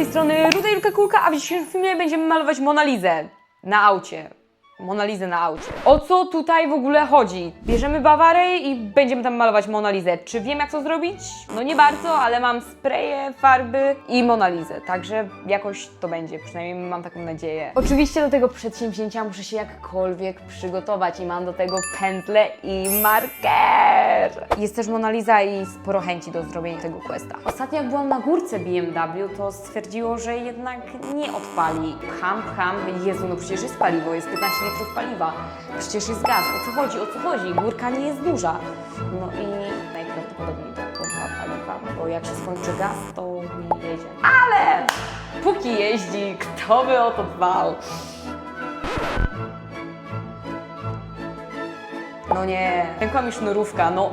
tej strony Ruda Julka Kulka, a w dzisiejszym filmie będziemy malować Monalizę na aucie. Monalizę na aucie. O co tutaj w ogóle chodzi? Bierzemy Bawarę i będziemy tam malować Monalizę. Czy wiem jak to zrobić? No nie bardzo, ale mam spreje, farby i Monalizę, także jakoś to będzie, przynajmniej mam taką nadzieję. Oczywiście do tego przedsięwzięcia muszę się jakkolwiek przygotować i mam do tego pędzle i marker. Jest też Monaliza i sporo chęci do zrobienia tego questa. Ostatnio jak byłam na górce BMW, to stwierdziło, że jednak nie odpali. Pcham, pcham, Jezu, no przecież jest paliwo, jest 15 litrów paliwa. Przecież jest gaz, o co chodzi, o co chodzi? Górka nie jest duża. No i najprawdopodobniej to pompa paliwa, bo jak się skończy gaz, to nie jedzie. Ale póki jeździ, kto by o to dbał? No nie, pękła mi sznurówka, no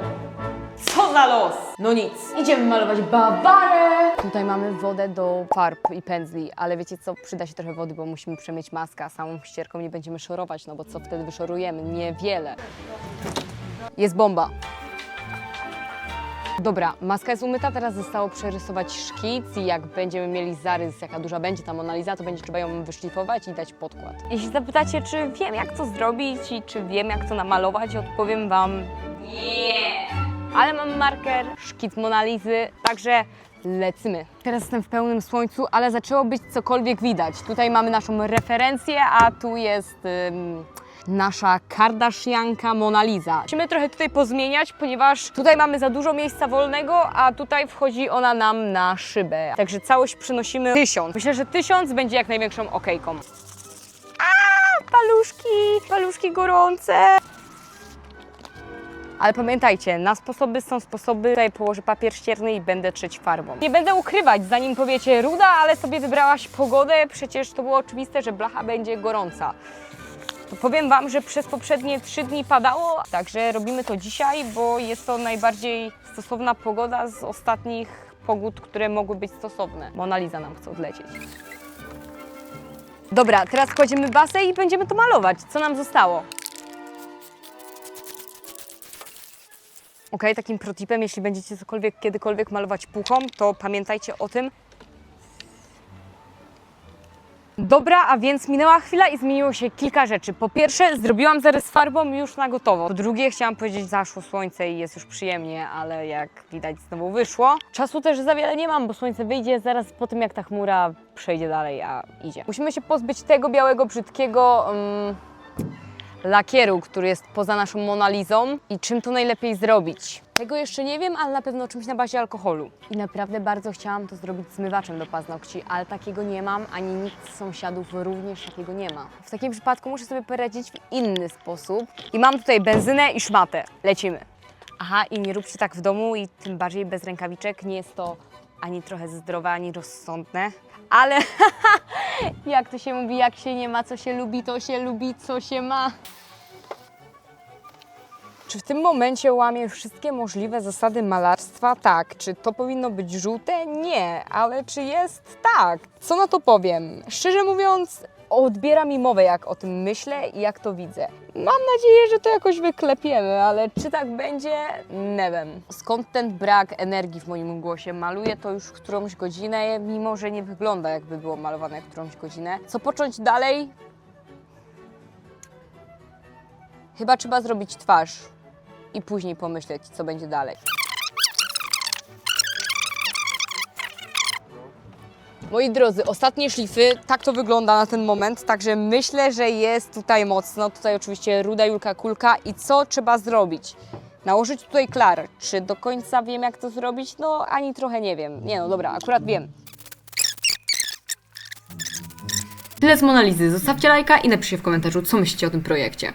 co za los! No nic, idziemy malować Bawarę! Tutaj mamy wodę do farb i pędzli, ale wiecie co, przyda się trochę wody, bo musimy przemyć maskę, a samą ścierką nie będziemy szorować, no bo co wtedy wyszorujemy? Niewiele. Jest bomba. Dobra, maska jest umyta, teraz zostało przerysować szkic i jak będziemy mieli zarys, jaka duża będzie ta Monaliza, to będzie trzeba ją wyszlifować i dać podkład. Jeśli zapytacie, czy wiem jak to zrobić i czy wiem jak to namalować, odpowiem Wam nie. Ale mam marker, szkic Monalizy, także lecimy. Teraz jestem w pełnym słońcu, ale zaczęło być cokolwiek widać. Tutaj mamy naszą referencję, a tu jest... Ym nasza Kardashianka Mona Lisa. Musimy trochę tutaj pozmieniać, ponieważ tutaj mamy za dużo miejsca wolnego, a tutaj wchodzi ona nam na szybę. Także całość przynosimy tysiąc. Myślę, że tysiąc będzie jak największą okejką. A, paluszki, paluszki gorące. Ale pamiętajcie, na sposoby są sposoby. Tutaj położę papier ścierny i będę trzeć farbą. Nie będę ukrywać, zanim powiecie ruda, ale sobie wybrałaś pogodę. Przecież to było oczywiste, że blacha będzie gorąca. To powiem Wam, że przez poprzednie trzy dni padało, także robimy to dzisiaj, bo jest to najbardziej stosowna pogoda z ostatnich pogód, które mogły być stosowne. Mona Lisa nam chce odlecieć. Dobra, teraz kładziemy basę i będziemy to malować. Co nam zostało? Ok, takim protipem, jeśli będziecie cokolwiek, kiedykolwiek malować puchą, to pamiętajcie o tym, Dobra, a więc minęła chwila i zmieniło się kilka rzeczy. Po pierwsze, zrobiłam zarys farbą już na gotowo. Po drugie, chciałam powiedzieć, zaszło słońce i jest już przyjemnie, ale jak widać znowu wyszło. Czasu też za wiele nie mam, bo słońce wyjdzie zaraz po tym, jak ta chmura przejdzie dalej, a idzie. Musimy się pozbyć tego białego, brzydkiego... mm, lakieru, który jest poza naszą Monalizą i czym to najlepiej zrobić. Tego jeszcze nie wiem, ale na pewno czymś na bazie alkoholu. I naprawdę bardzo chciałam to zrobić zmywaczem do paznokci, ale takiego nie mam, ani nikt z sąsiadów również takiego nie ma. W takim przypadku muszę sobie poradzić w inny sposób. I mam tutaj benzynę i szmatę. Lecimy. Aha, i nie róbcie tak w domu i tym bardziej bez rękawiczek. Nie jest to ani trochę zdrowe, ani rozsądne. Ale jak to się mówi, jak się nie ma, co się lubi, to się lubi, co się ma. Czy w tym momencie łamię wszystkie możliwe zasady malarstwa? Tak. Czy to powinno być żółte? Nie. Ale czy jest? Tak. Co na to powiem? Szczerze mówiąc, odbiera mi mowę, jak o tym myślę i jak to widzę. Mam nadzieję, że to jakoś wyklepiemy, ale czy tak będzie? Nie wiem. Skąd ten brak energii w moim głosie? Maluję to już którąś godzinę, mimo że nie wygląda jakby było malowane którąś godzinę. Co począć dalej? Chyba trzeba zrobić twarz i później pomyśleć, co będzie dalej. Moi drodzy, ostatnie szlify, tak to wygląda na ten moment, także myślę, że jest tutaj mocno. Tutaj oczywiście ruda Julka Kulka i co trzeba zrobić? Nałożyć tutaj klar. Czy do końca wiem, jak to zrobić? No, ani trochę nie wiem. Nie no, dobra, akurat wiem. Tyle z Monalizy. Zostawcie lajka i napiszcie w komentarzu, co myślicie o tym projekcie.